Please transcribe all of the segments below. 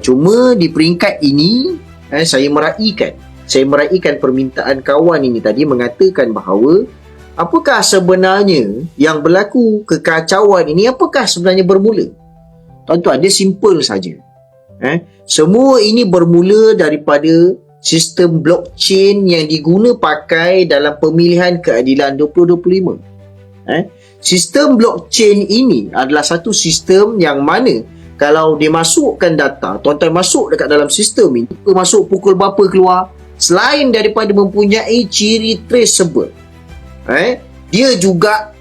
Cuma di peringkat ini eh, saya meraihkan. Saya meraihkan permintaan kawan ini tadi mengatakan bahawa apakah sebenarnya yang berlaku kekacauan ini apakah sebenarnya bermula? Tuan-tuan dia simple saja. Eh, semua ini bermula daripada sistem blockchain yang diguna pakai dalam pemilihan keadilan 2025 eh, sistem blockchain ini adalah satu sistem yang mana kalau dia masukkan data tuan-tuan masuk dekat dalam sistem ini masuk pukul berapa keluar selain daripada mempunyai ciri traceable eh dia juga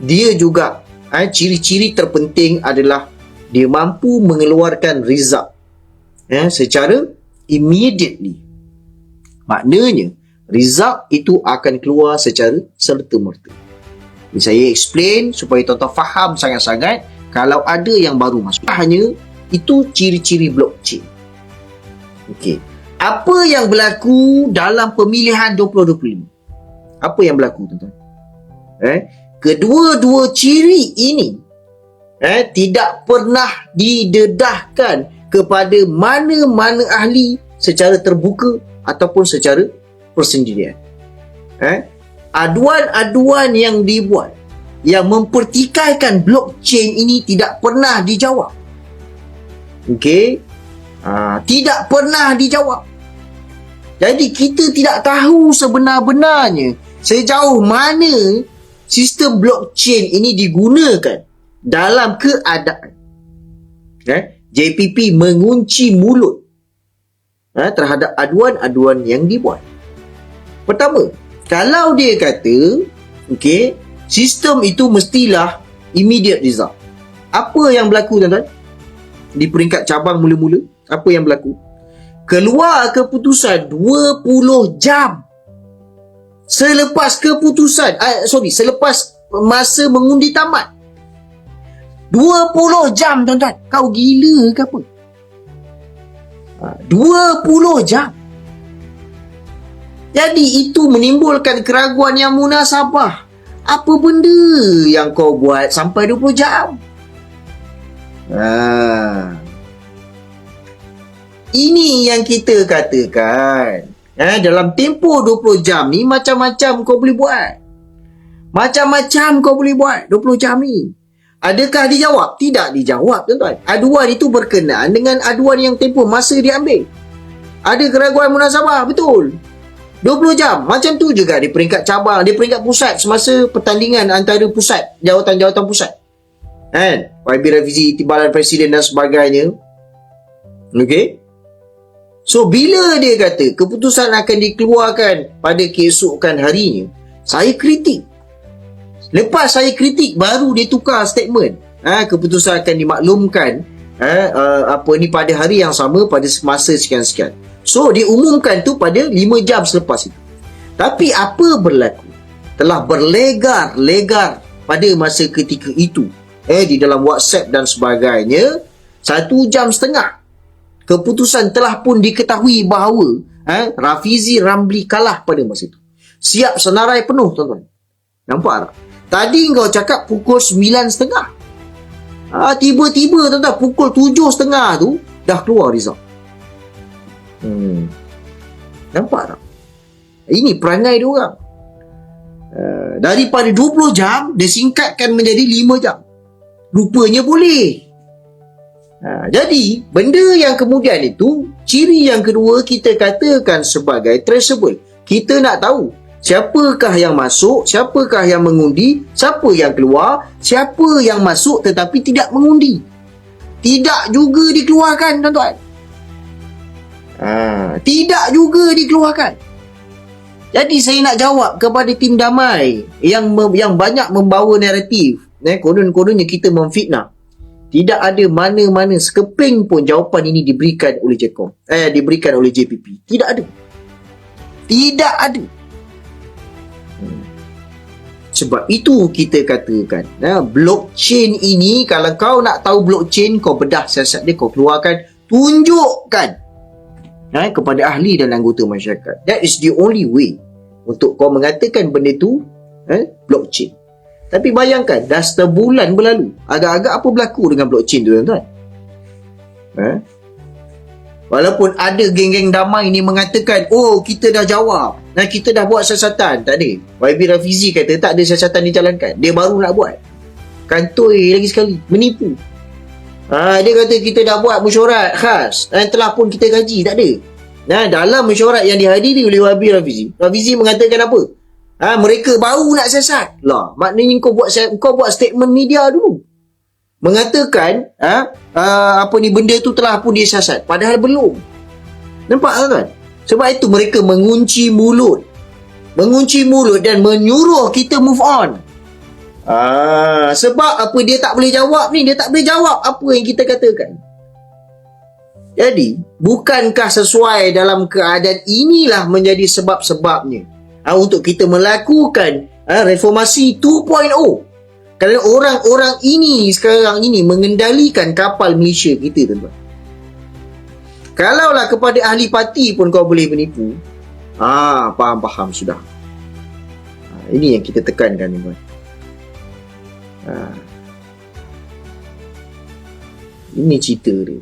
dia juga eh ciri-ciri terpenting adalah dia mampu mengeluarkan result eh secara immediately. Maknanya result itu akan keluar secara serta-merta. Saya explain supaya tuan-tuan faham sangat-sangat kalau ada yang baru masuk hanya itu ciri-ciri blockchain okey apa yang berlaku dalam pemilihan 2025? Apa yang berlaku tuan-tuan? Eh, kedua-dua ciri ini eh tidak pernah didedahkan kepada mana-mana ahli secara terbuka ataupun secara persendirian. Eh, aduan-aduan yang dibuat yang mempertikaikan blockchain ini tidak pernah dijawab. Okey. Uh, tidak pernah dijawab. Jadi kita tidak tahu sebenar-benarnya sejauh mana sistem blockchain ini digunakan dalam keadaan eh, JPP mengunci mulut eh, terhadap aduan-aduan yang dibuat. Pertama, kalau dia kata okay, sistem itu mestilah immediate result. Apa yang berlaku tuan-tuan? Di peringkat cabang mula-mula, apa yang berlaku? keluar keputusan 20 jam selepas keputusan uh, sorry selepas masa mengundi tamat 20 jam tuan-tuan kau gila ke apa uh, ha, 20 jam jadi itu menimbulkan keraguan yang munasabah apa benda yang kau buat sampai 20 jam Ah. Ini yang kita katakan. Eh, dalam tempoh 20 jam ni macam-macam kau boleh buat. Macam-macam kau boleh buat 20 jam ni. Adakah dijawab? Tidak dijawab tuan-tuan. Aduan itu berkenaan dengan aduan yang tempoh masa diambil. Ada keraguan munasabah, betul. 20 jam. Macam tu juga di peringkat cabang, di peringkat pusat semasa pertandingan antara pusat, jawatan-jawatan pusat. Kan? YB revisi timbalan presiden dan sebagainya. Okey? So bila dia kata keputusan akan dikeluarkan pada keesokan harinya, saya kritik. Lepas saya kritik baru dia tukar statement. Ha, keputusan akan dimaklumkan ha, uh, apa ni pada hari yang sama pada masa sekian-sekian. So diumumkan tu pada 5 jam selepas itu. Tapi apa berlaku? Telah berlegar-legar pada masa ketika itu eh di dalam WhatsApp dan sebagainya satu jam setengah keputusan telah pun diketahui bahawa eh, Rafizi Ramli kalah pada masa itu. Siap senarai penuh tuan-tuan. Nampak tak? Tadi kau cakap pukul 9.30. Ah, tiba-tiba tuan-tuan pukul 7.30 tu dah keluar result. Hmm. Nampak tak? Ini perangai dia orang. Uh, daripada 20 jam, dia singkatkan menjadi 5 jam. Rupanya boleh. Ha, jadi, benda yang kemudian itu, ciri yang kedua kita katakan sebagai traceable. Kita nak tahu siapakah yang masuk, siapakah yang mengundi, siapa yang keluar, siapa yang masuk tetapi tidak mengundi. Tidak juga dikeluarkan, tuan-tuan. Ha, tidak juga dikeluarkan. Jadi saya nak jawab kepada tim damai yang yang banyak membawa naratif. Eh, konon-kononnya kita memfitnah. Tidak ada mana-mana sekeping pun jawapan ini diberikan oleh JKOM. Eh, diberikan oleh JPP. Tidak ada. Tidak ada. Sebab itu kita katakan, eh, blockchain ini, kalau kau nak tahu blockchain, kau bedah siasat dia, kau keluarkan, tunjukkan eh, kepada ahli dan anggota masyarakat. That is the only way untuk kau mengatakan benda itu eh, blockchain. Tapi bayangkan dah sebulan berlalu. Agak-agak apa berlaku dengan blockchain tu tuan-tuan? Ha? Walaupun ada geng-geng damai ni mengatakan, oh kita dah jawab. Dan kita dah buat siasatan. Tak ada. YB Rafizi kata tak ada siasatan dijalankan. Dia baru nak buat. Kantoi lagi sekali. Menipu. Ha, dia kata kita dah buat mesyuarat khas. Dan telah pun kita gaji. Tak ada. Nah, dalam mesyuarat yang dihadiri oleh YB Rafizi, Rafizi mengatakan apa? Ha, mereka baru nak siasat. Lah, maknanya kau buat kau buat statement media dulu mengatakan ha, uh, apa ni benda tu telah pun disiasat padahal belum nampak tak tuan sebab itu mereka mengunci mulut mengunci mulut dan menyuruh kita move on Ah, sebab apa dia tak boleh jawab ni dia tak boleh jawab apa yang kita katakan jadi bukankah sesuai dalam keadaan inilah menjadi sebab-sebabnya ha, untuk kita melakukan ha, reformasi 2.0 kerana orang-orang ini sekarang ini mengendalikan kapal Malaysia kita tuan-tuan. Kalaulah kepada ahli parti pun kau boleh menipu. Ah, faham-faham sudah. Ah, ini yang kita tekankan tuan. Ah. Ini cerita dia.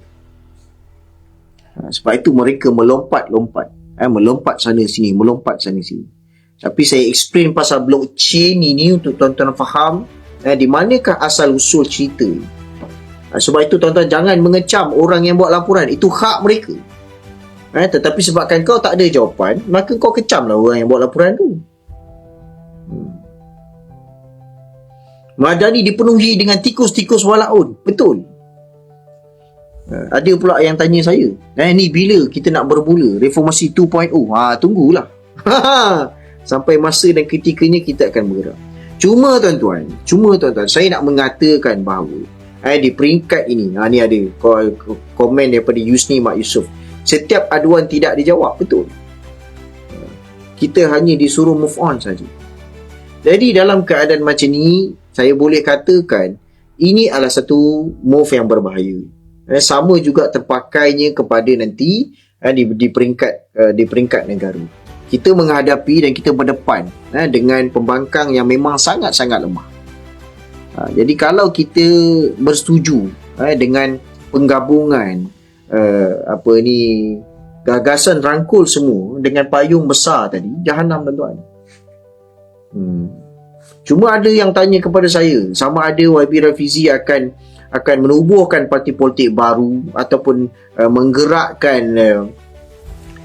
Ah, sebab itu mereka melompat-lompat. Eh, melompat sana sini, melompat sana sini. Tapi saya explain pasal blockchain ini untuk tuan-tuan faham eh, di manakah asal usul cerita eh, sebab itu tuan-tuan jangan mengecam orang yang buat laporan itu hak mereka eh, tetapi sebabkan kau tak ada jawapan maka kau kecamlah orang yang buat laporan tu Madani dipenuhi dengan tikus-tikus walaun betul eh, ada pula yang tanya saya eh, ni bila kita nak bermula reformasi 2.0 ha, tunggulah sampai masa dan ketikanya kita akan bergerak Cuma tuan-tuan, cuma tuan-tuan, saya nak mengatakan bahawa eh, di peringkat ini, ha, ni ada komen daripada Yusni Mak Yusof. Setiap aduan tidak dijawab, betul. Kita hanya disuruh move on saja. Jadi dalam keadaan macam ni, saya boleh katakan ini adalah satu move yang berbahaya. Eh, sama juga terpakainya kepada nanti eh, di, di peringkat uh, di peringkat negara kita menghadapi dan kita berdepan eh, dengan pembangkang yang memang sangat-sangat lemah. Ha, jadi kalau kita bersetuju eh, dengan penggabungan eh, apa ni gagasan rangkul semua dengan payung besar tadi, jahanam tuan-tuan. Hmm. Cuma ada yang tanya kepada saya, sama ada YB Rafizi akan akan menubuhkan parti politik baru ataupun uh, menggerakkan uh,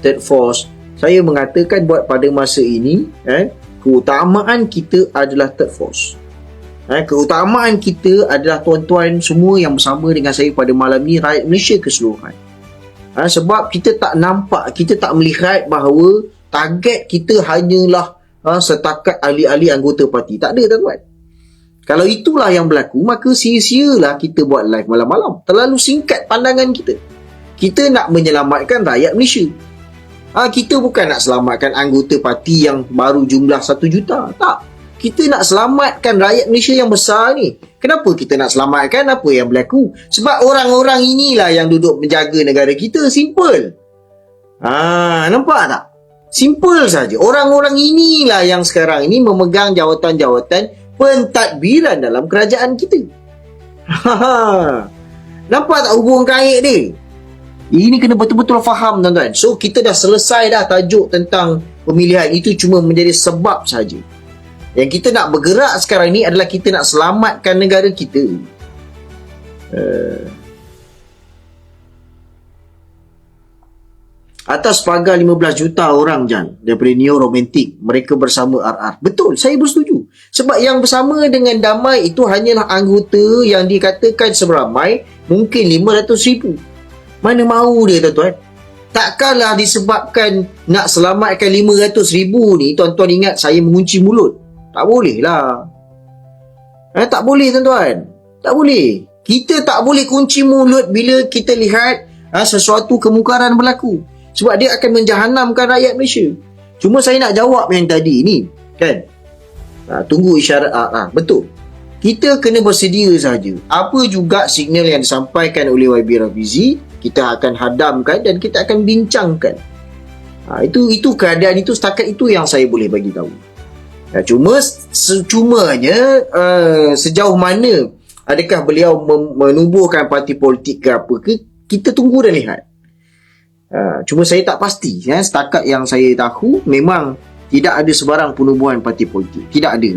third force. Saya mengatakan buat pada masa ini eh, keutamaan kita adalah third force. Eh, keutamaan kita adalah tuan-tuan semua yang bersama dengan saya pada malam ni rakyat Malaysia keseluruhan. Eh, sebab kita tak nampak kita tak melihat bahawa target kita hanyalah eh, setakat ahli-ahli anggota parti tak ada tuan-tuan kalau itulah yang berlaku maka sia-sialah kita buat live malam-malam terlalu singkat pandangan kita kita nak menyelamatkan rakyat Malaysia Ha, kita bukan nak selamatkan anggota parti yang baru jumlah satu juta. Tak. Kita nak selamatkan rakyat Malaysia yang besar ni. Kenapa kita nak selamatkan apa yang berlaku? Sebab orang-orang inilah yang duduk menjaga negara kita. Simple. Ha, nampak tak? Simple saja. Orang-orang inilah yang sekarang ini memegang jawatan-jawatan pentadbiran dalam kerajaan kita. Nampak tak hubung kait dia? Ini kena betul-betul faham tuan-tuan. So kita dah selesai dah tajuk tentang pemilihan itu cuma menjadi sebab saja. Yang kita nak bergerak sekarang ini adalah kita nak selamatkan negara kita. Uh. Atas pagar 15 juta orang Jan daripada Neo Romantic mereka bersama RR. Betul, saya bersetuju. Sebab yang bersama dengan Damai itu hanyalah anggota yang dikatakan seberamai mungkin 500 ribu. Mana mahu dia tuan-tuan? Takkanlah disebabkan nak selamatkan 500 ribu ni, tuan-tuan ingat saya mengunci mulut. Tak boleh lah. Eh, tak boleh tuan-tuan. Tak boleh. Kita tak boleh kunci mulut bila kita lihat ha, sesuatu kemungkaran berlaku. Sebab dia akan menjahanamkan rakyat Malaysia. Cuma saya nak jawab yang tadi ni. Kan? Ha, tunggu isyarat. Ha, ha, betul. Kita kena bersedia saja. Apa juga signal yang disampaikan oleh YB Rafizi kita akan hadamkan dan kita akan bincangkan. Ha, itu itu keadaan itu setakat itu yang saya boleh bagi tahu. Ya, cuma secumanya uh, sejauh mana adakah beliau menubuhkan parti politik ke apa ke kita tunggu dan lihat. Uh, cuma saya tak pasti. Ya. Setakat yang saya tahu, memang tidak ada sebarang penubuhan parti politik. Tidak ada.